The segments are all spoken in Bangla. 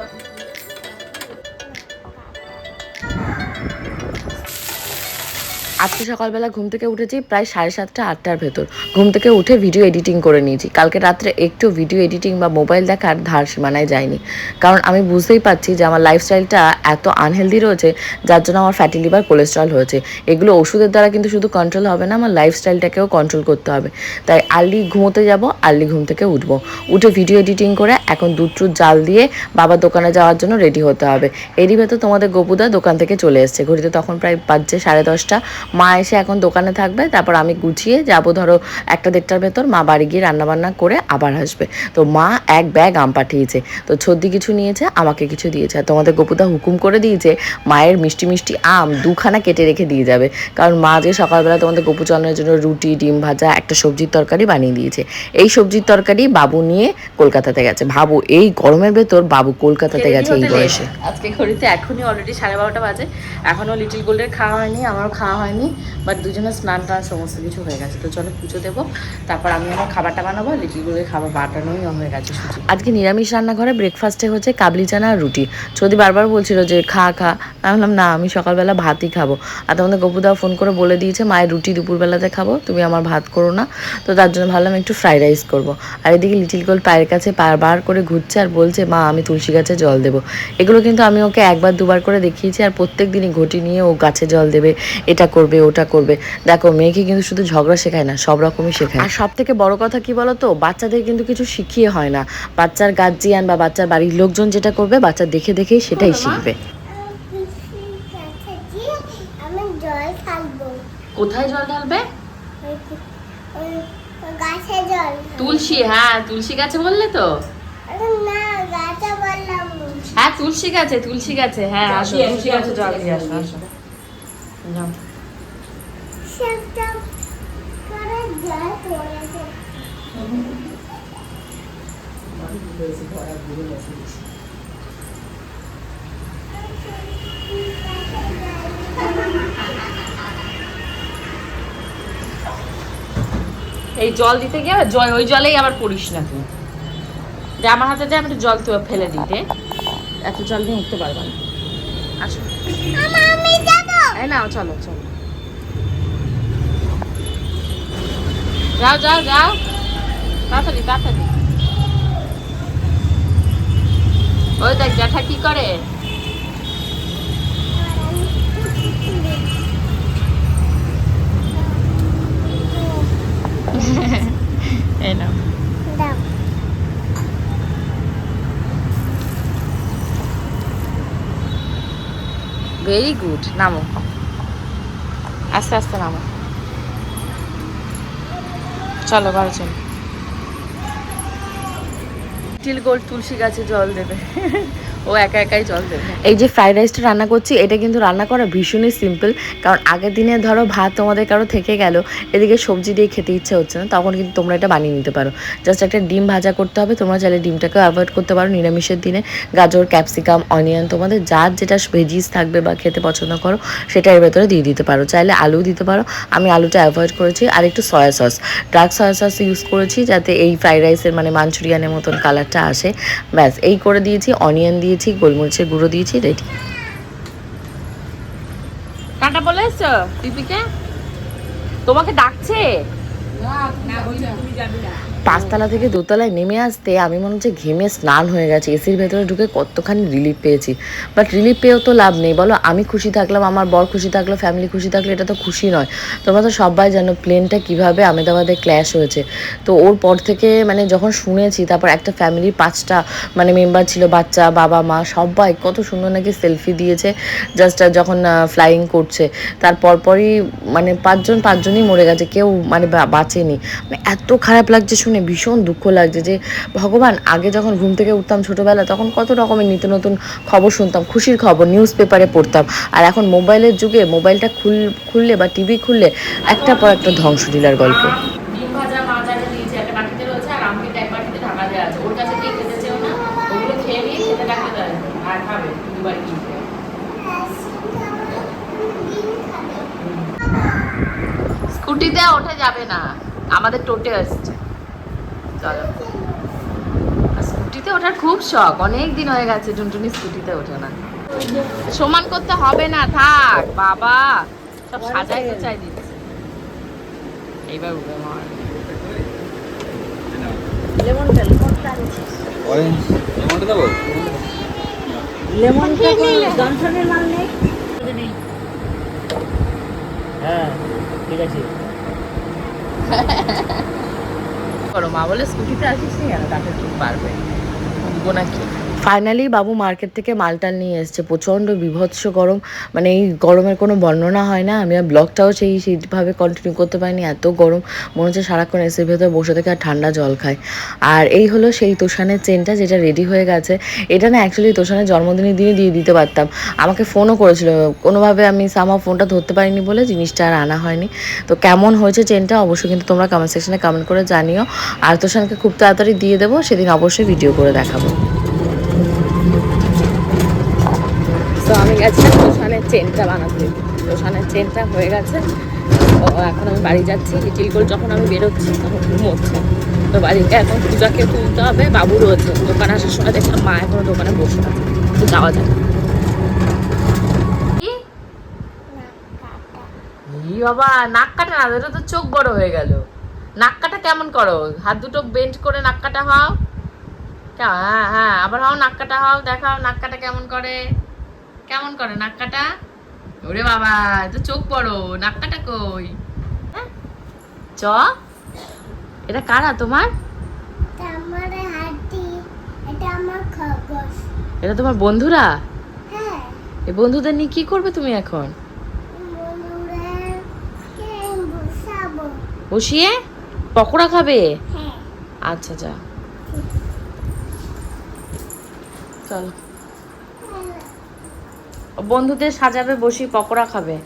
Thank you. আজকে সকালবেলা ঘুম থেকে উঠেছি প্রায় সাড়ে সাতটা, আটটার ভেতর। ঘুম থেকে উঠে ভিডিও এডিটিং করে নিয়েছি। কালকে রাত্রে একটু ভিডিও এডিটিং বা মোবাইল দেখার ধার সীমানায় যায়নি কারণ আমি বুঝতেই পারছি যে আমার লাইফস্টাইলটা এত আনহেলদি রয়েছে, যার জন্য আমার ফ্যাটি লিভার কোলেস্ট্রল হয়েছে। এগুলো ওষুধের দ্বারা কিন্তু শুধু কন্ট্রোল হবে না, আমার লাইফস্টাইলটাকেও কন্ট্রোল করতে হবে। তাই আর্লি ঘুমোতে যাব আর্লি ঘুম থেকে উঠবো। উঠে ভিডিও এডিটিং করে এখন দুধ টুধ জাল দিয়ে বাবার দোকানে যাওয়ার জন্য রেডি হতে হবে। এরই ভেতর তোমাদের গোপুদা দোকান থেকে চলে এসছে। ঘড়িতে তখন প্রায় বাজছে সাড়ে দশটা। মা এসে এখন দোকানে থাকবে তারপর আমি গুছিয়ে যাব ধরো একটা দেড়টার ভেতর মা বাড়ি গিয়ে রান্নাবান্না করে আবার আসবে। তো মা এক ব্যাগ আম পাঠিয়েছে তো ছদ্দি কিছু নিয়েছে আমাকে কিছু দিয়েছে। আর তোমাদের গোপুদা হুকুম করে দিয়েছে মায়ের মিষ্টি মিষ্টি আম দুখানা কেটে রেখে দিয়ে যাবে। কারণ মা যে সকালবেলা তোমাদের গোপু চন্দ্রের জন্য রুটি ডিম ভাজা একটা সবজির তরকারি বানিয়ে দিয়েছে। এই সবজির তরকারি বাবু নিয়ে কলকাতাতে গেছে। ভাবু এই গরমের ভেতর বাবু কলকাতাতে গেছে এই বয়সে। আজকে ঘড়িতে এখনই অলরেডি সাড়ে বারোটা বাজে। এখনও লিটিল গোল্ডের খাওয়া হয়নি আমারও খাওয়া হয়নি। বাট দুজনের স্নান টান সমস্ত কিছু হয়ে গেছে। তো চলো পুজো দেবো, তারপর আমি আমার খাবারটা বানাবো লিটিল গোল্ডের খাবার বাটানোই হয়ে গেছে আজকে নিরামিষ রান্নাঘরে ব্রেকফাস্টে হচ্ছে কাবলি চানা আর রুটি। যদি বারবার বলছিল যে খা খা, আমি বললাম না, আমি সকালবেলা ভাতই খাব। আর তোমাদের গপুদাও ফোন করে বলে দিয়েছে, মায়ের রুটি দুপুরবেলাতে খাব, তুমি আমার ভাত করো না। তো তার জন্য ভাবলাম একটু ফ্রাইড রাইস করব। আর এদিকে লিটিল গোল পায়ের কাছে বারবার করে ঘুরছে আর বলছে, মা, আমি তুলসী গাছে জল দেবো। এগুলো কিন্তু আমি ওকে একবার দুবার করে দেখিয়েছি, আর প্রত্যেক দিনই ঘটি নিয়ে ও গাছে জল দেবে, এটা করবে। ওটা করবে। দেখো মেয়েকে কিন্তু শুধু ঝগড়া শেখায় না সব রকমই শেখায়। আর সব থেকে বড় কথা কি বলো তো বাচ্চাদের কিন্তু কিছু শিখিয়ে হয় না। বাচ্চার গার্জিয়ান বা বাচ্চার বাড়ির লোকজন যেটা করবে বাচ্চা দেখে দেখেই সেটাই শিখবে। আমি জল খাব কোথায় জল ঢালবে। তুলসী হ্যাঁ তুলসী গাছে বললে তো। আরে না গাছে বললাম হ্যাঁ তুলসী গাছে তুলসী গাছে হ্যাঁ আসো তুলসী গাছে জল দিয়ে আসো আসো যাও। সেটা করে জল পড়েছে এই জল দিতে গিয়ে জল ওই জলেই আবার পড়িস না তুই। যে আমার হাতে যে আমি একটু জল তো ফেলে দিতে এত জল নিয়ে উঠতে পারব না। আসো। নাও চলো চলো। যাও যাও যাও। তাড়াতাড়ি তাড়াতাড়ি। ওই দেখ জ্যাঠা কি করে? এই নাও। ভেরি গুড নামো। আস্তে আস্তে নামো। চলো বাড়ি চলো। টিল গোল তুলসী গাছে জল দেবে। ও একা একাই জল দেবে এই যে ফ্রাইড রাইসটা রান্না করছি, এটা কিন্তু রান্না করা ভীষণই সিম্পল কারণ আগের দিনে ধরো ভাত তোমাদের কারও থেকে গেল, এদিকে সবজি দিয়ে খেতে ইচ্ছে হচ্ছে না, তখন কিন্তু তোমরা এটা বানিয়ে নিতে পারো। জাস্ট একটা ডিম ভাজা করতে হবে, তোমরা চাইলে ডিমটাকে অ্যাভয়েড করতে পারো নিরামিষের দিনে। গাজর ক্যাপসিকাম অনিয়ন তোমাদের যার যেটা ভেজিস থাকবে বা খেতে পছন্দ করো, সেটা এর ভেতরে দিয়ে দিতে পারো। চাইলে আলু দিতে পারো, আমি আলুটা অ্যাভয়েড করেছি, আর একটু soya sauce dark soya sauce use করেছি যাতে এই ফ্রাইড রাইসের মানে মাঞ্চুরিয়ানের মতন কালারটা আসে। ব্যাস, এই করে দিয়েছি অনিয়ন দিয়েছি গোলমরিচের গুঁড়ো দিয়েছি রেডি কাটা বলে এসছো দিদিকে তোমাকে ডাকছে? পাঁচতলা থেকে দোতলায় নেমে আসতে আমি মনে হচ্ছে ঘেমে স্নান হয়ে গেছে। এসির ভেতরে ঢুকে কতখানি রিলিফ পেয়েছি। বাট রিলিফ পেয়েও তো লাভ নেই। বলো, আমি খুশি থাকলাম, আমার বর খুশি থাকল ফ্যামিলি খুশি থাকলে, এটা তো খুশি নয়। তোমরা তো সবাই জানো প্লেনটা কীভাবে আমেদাবাদে ক্ল্যাশ হয়েছে। তো ওর পর থেকে মানে যখন শুনেছি, তারপর একটা ফ্যামিলির পাঁচটা মানে মেম্বার ছিল, বাচ্চা, বাবা, মা, সবাই কত সুন্দর নাকি সেলফি দিয়েছে জাস্ট যখন ফ্লাইং করছে। তার পরপরই মানে পাঁচজন, পাঁচজনই মরে গেছে, কেউ মানে বাঁচেনি। মানে এত খারাপ লাগছে শুনে ভীষণ দুঃখ লাগছে যে ভগবান, আগে যখন ঘুম থেকে উঠতাম ছোটোবেলা তখন কত রকমের নিত্য নতুন খবর শুনতাম, খুশির খবর নিউজ পেপারে পড়তাম। আর এখন মোবাইলের যুগে মোবাইলটা খুল, খুললে বা টিভি খুললে একটা পর একটা ধ্বংসলীলার গল্প। স্কুটিতে ওঠে যাবে না। আমাদের টোটে আসছে। চলো। স্কুটিতে ওঠার খুব শখ অনেক দিন হয়ে গেছে টুনটুনি স্কুটিতে ওঠে না। সমান করতে হবে না থাক বাবা। সব সাজাই চাই দিচ্ছে। এইবার উঠবে মার লেমনটা লেমনটা আনছিস অরেঞ্জ লেমনটা দেবো লেমনটা জনসনের মাল নেই? হ্যাঁ ঠিক আছে। করো মা বলে স্কুটিতে আসিস নি কেন? তাকে ঠিক পারবে। নাকি? ফাইনালি বাবু মার্কেট থেকে মালটাল নিয়ে এসছে। প্রচণ্ড বিভৎস গরম। মানে এই গরমের কোনো বর্ণনা হয় না। আমি আর ব্লগটাও সেই সেইভাবে কন্টিনিউ করতে পারিনি। এত গরম। মনে হচ্ছে সারাক্ষণ এসির ভেতরে বসে থেকে আর ঠান্ডা জল খায়। আর এই হলো সেই তোষানের চেনটা যেটা রেডি হয়ে গেছে। এটা না অ্যাকচুয়ালি তোষানের জন্মদিনের দিনে দিয়ে দিতে পারতাম। আমাকে ফোনও করেছিল। কোনোভাবে আমি সামা ফোনটা ধরতে পারিনি বলে জিনিসটা আর আনা হয়নি। তো কেমন হয়েছে চেনটা অবশ্যই কিন্তু তোমরা কমেন্ট সেকশনে কমেন্ট করে জানিও। আর তোষানকে খুব তাড়াতাড়ি দিয়ে দেবো। সেদিন অবশ্যই ভিডিও করে দেখাবো। তো আমি চেনটা বানাতে। তোষানের চেনটা হয়ে গেছে। তো এখন আমি বাড়ি যাচ্ছি। লিটিল গোল যখন আমি বেরোচ্ছি তখন ঘুমোচ্ছে তো বাড়িতে এখন পূজাকে তুলতে হবে বাবু রয়েছে। দোকানে আসার সময় দেখলাম মা এখনও দোকানে বসে আছে। তো যাওয়া যায় বাবা নাক কাটা না এটা তো চোখ বড় হয়ে গেল। নাক কাটা কেমন করো? হাত দুটো বেন্ড করে নাক কাটা হও। হ্যাঁ হ্যাঁ আবার হও নাক কাটা হও দেখাও নাক কাটা কেমন করে? কেমন করে নাক কাটা ওরে বাবা তো চোখ বড় নাক কাটা কই? হ্যাঁ? চ। এটা কারা তোমার? এটা তোমার বন্ধুরা? হ্যাঁ। এই বন্ধুদের নিয়ে কি করবে তুমি এখন? বসিয়ে পকোড়া খাবে? হ্যাঁ। আচ্ছা যা। চলো। বন্ধুদের সাজাবে বসি পকোড়া খাবে।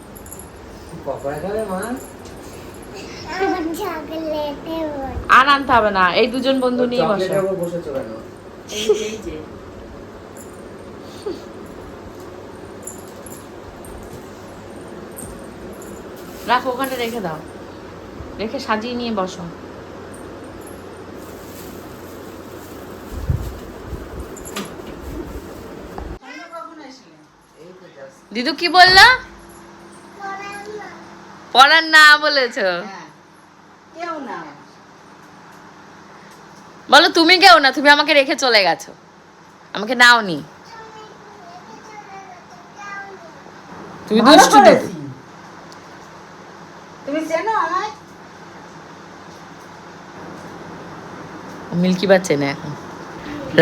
আর আনতে হবে না এই দুজন বন্ধু নিয়ে বসো। রাখো ওখানে রেখে দাও। রেখে সাজিয়ে নিয়ে বসো। দিদু কি বললা? পড়ার না বলেছ। বলো তুমি কেউ না তুমি আমাকে রেখে চলে গেছো। আমাকে নাও নি তুমি দুষ্টু দিদু। তুমি চেনো আমায়? মিল্কি বাচ্চা না এখন।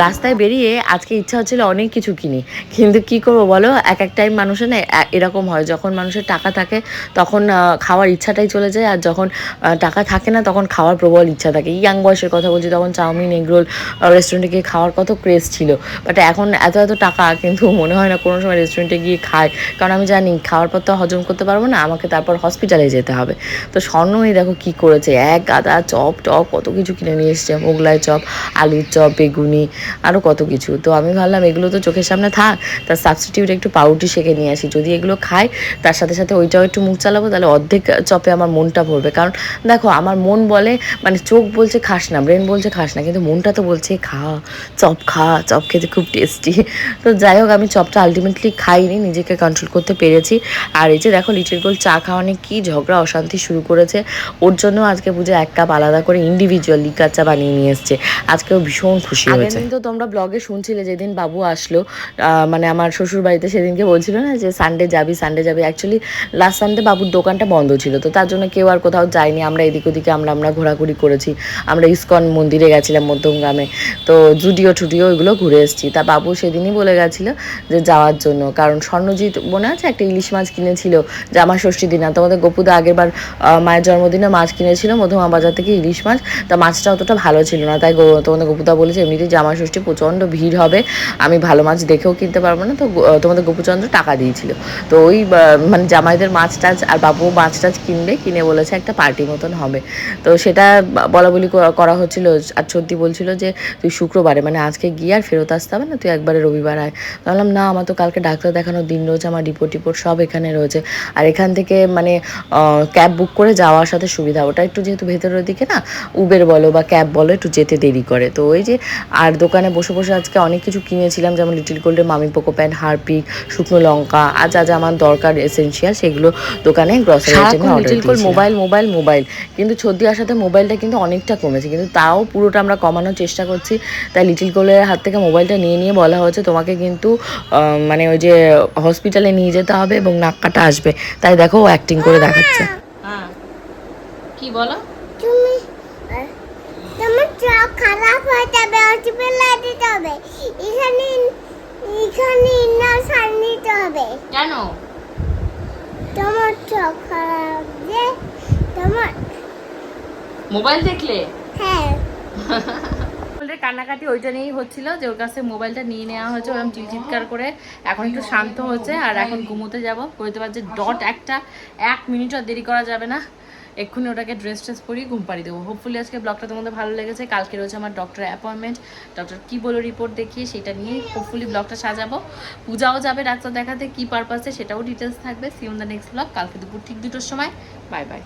রাস্তায় বেরিয়ে আজকে ইচ্ছা হচ্ছিল অনেক কিছু কিনি। কিন্তু কি করব বলো? এক এক টাইম মানুষের না এরকম হয়। যখন মানুষের টাকা থাকে, তখন খাওয়ার ইচ্ছাটাই চলে যায়। আর যখন টাকা থাকে না, তখন খাওয়ার প্রবল ইচ্ছা থাকে। ইয়াং বয়সের কথা বলছি, তখন চাউমিন, এগরোল রেস্টুরেন্টে গিয়ে খাওয়ার কত ক্রেজ ছিল। বাট এখন এত এত টাকা, কিন্তু মনে হয় না কোনো সময় রেস্টুরেন্টে গিয়ে খায়। কারণ আমি জানি, খাওয়ার পর তো হজম করতে পারব না, আমাকে তারপর হসপিটালে যেতে হবে। তো স্বর্ণই দেখো কি করেছে। এক গাদা চপ, টপ, কত কিছু কিনে নিয়ে এসছে। মোগলাই চপ, আলুর চপ, বেগুনি আরও কত কিছু। তো আমি ভাবলাম এগুলো তো চোখের সামনে থাক তার সাবস্টিটিউট একটু পাউরুটি সেঁকে নিয়ে আসি। যদি এগুলো খাই তার সাথে সাথে ওইটাও একটু মুখ চালাবো তাহলে অর্ধেক চপে আমার মনটা ভরবে। কারণ দেখো আমার মন বলে মানে চোখ বলছে খাস না ব্রেন বলছে খাস না কিন্তু মনটা তো বলছে খা চপ খা চপ খেতে খুব টেস্টি তো যাই হোক আমি চপটা আলটিমেটলি খাইনি নিজেকে কন্ট্রোল করতে পেরেছি। আর এই যে দেখো লিটিল গোল চা খাওয়া নিয়ে কী ঝগড়া অশান্তি শুরু করেছে। ওর জন্য আজকে পুজো এক কাপ আলাদা করে ইন্ডিভিজুয়াল লিকার চা বানিয়ে নিয়ে এসছে। আজকেও ভীষণ খুশি হয়েছে। তো তোমরা ব্লগে শুনছিলে যেদিন বাবু আসলো মানে আমার শ্বশুর বাড়িতে সেদিনকে বলছিল না যে সানডে যাবি সানডে যাবি। অ্যাকচুয়ালি লাস্ট সানডে বাবুর দোকানটা বন্ধ ছিল, তো তার জন্য কেউ আর কোথাও যায়নি। আমরা এদিক ওদিকে আমরা আমরা ঘোরাঘুরি করেছি। আমরা ইস্কন মন্দিরে গেছিলাম মধ্যমগ্রামে, তো জুডিও টুডিও এগুলো ঘুরে এসেছি। তা বাবু সেদিনই বলে গেছিল যে যাওয়ার জন্য, কারণ স্বর্ণজিৎ মনে আছে একটা ইলিশ মাছ কিনেছিল, যে আমার ষষ্ঠী দিন। আর তোমাদের গপুদা আগের বার মায়ের জন্মদিনে মাছ কিনেছিল মধ্যমা বাজার থেকে ইলিশ মাছ, তা মাছটা অতটা ভালো ছিল না। তাই তোমাদের গপুদা বলেছে, এমনিতেই জামা ষষ্ঠী প্রচণ্ড ভিড় হবে। আমি ভালো মাছ দেখেও কিনতে পারব না। তো তোমাদের গোপুচন্দ্র টাকা দিয়েছিল। তো ওই মানে জামাইদের মাছ টাছ আর বাবু মাছ টাছ কিনবে, কিনে বলেছে একটা পার্টি মতন হবে। তো সেটা বলা বলি করা হচ্ছিল। আর সত্যি বলছিল যে, তুই শুক্রবারে মানে আজকে গিয়ে আর ফেরত আসতে হবে না, তুই একবারে রবিবার আয়। বললাম, না, আমার তো কালকে ডাক্তার দেখানোর দিন রয়েছে, আমার রিপোর্ট টিপোর্ট সব এখানে রয়েছে। আর এখান থেকে মানে ক্যাব বুক করে যাওয়ার সাথে সুবিধা, ওটা একটু যেহেতু ভেতরের দিকে না, উবের বলো বা ক্যাব বলো, একটু যেতে দেরি করে। তো ওই যে, আর দোকানে বসে বসে আজকে অনেক কিছু কিনেছিলাম যেমন লিটিল গোল্ডের মামি পোকো প্যান্ট হারপিক শুকনো লঙ্কা আর যা যা আমার দরকার এসেন্সিয়াল সেগুলো দোকানে গ্রসারি আইটেমে little gold mobile mobile mobile কিন্তু সর্দি আসাতে মোবাইলটা কিন্তু অনেকটা কমেছে কিন্তু তাও পুরোটা আমরা কমানোর চেষ্টা করছি। তাই লিটিল গোল্ডের হাত থেকে মোবাইলটা নিয়ে নিয়ে বলা হয়েছে তোমাকে কিন্তু মানে ওই যে হসপিটালে নিয়ে যেতে হবে এবং নাক কাটা আসবে। তাই দেখো ও অ্যাক্টিং করে দেখাচ্ছে। হ্যাঁ। কি বলো? তোমার খারাপ হয়ে যাবে হসপিটালে দিতে হবে। এখানে এখানে সার নিতে হবে। কেন? তোমার চোখ খারাপ যে তোমার মোবাইল দেখলে? হ্যাঁ। ওদের কান্নাকাটি ওইটা নিয়েই হচ্ছিল যে ওর কাছে মোবাইলটা নিয়ে নেওয়া হয়েছে ওরকম চিৎকার করে। এখন একটু শান্ত হচ্ছে আর এখন ঘুমোতে যাব। বলতে পারছে ডট একটা এক মিনিটও আর দেরি করা যাবে না। এক্ষুনি ওটাকে ড্রেস ট্রেস পরিয়ে ঘুম পাড়ি দেবো। হোপফুলি আজকে ব্লগটা তোমাদের ভালো লেগেছে। কালকে রয়েছে আমার ডক্টর অ্যাপয়েন্টমেন্ট ডক্টর কী বলো রিপোর্ট দেখিয়ে সেটা নিয়ে হোপফুলি ব্লগটা সাজাবো। পূজাও যাবে ডাক্তার দেখাতে, কী পারপাসে সেটাও ডিটেলস থাকবে। See on the next blog কালকে দুপুর ঠিক দুটোর সময়। Bye bye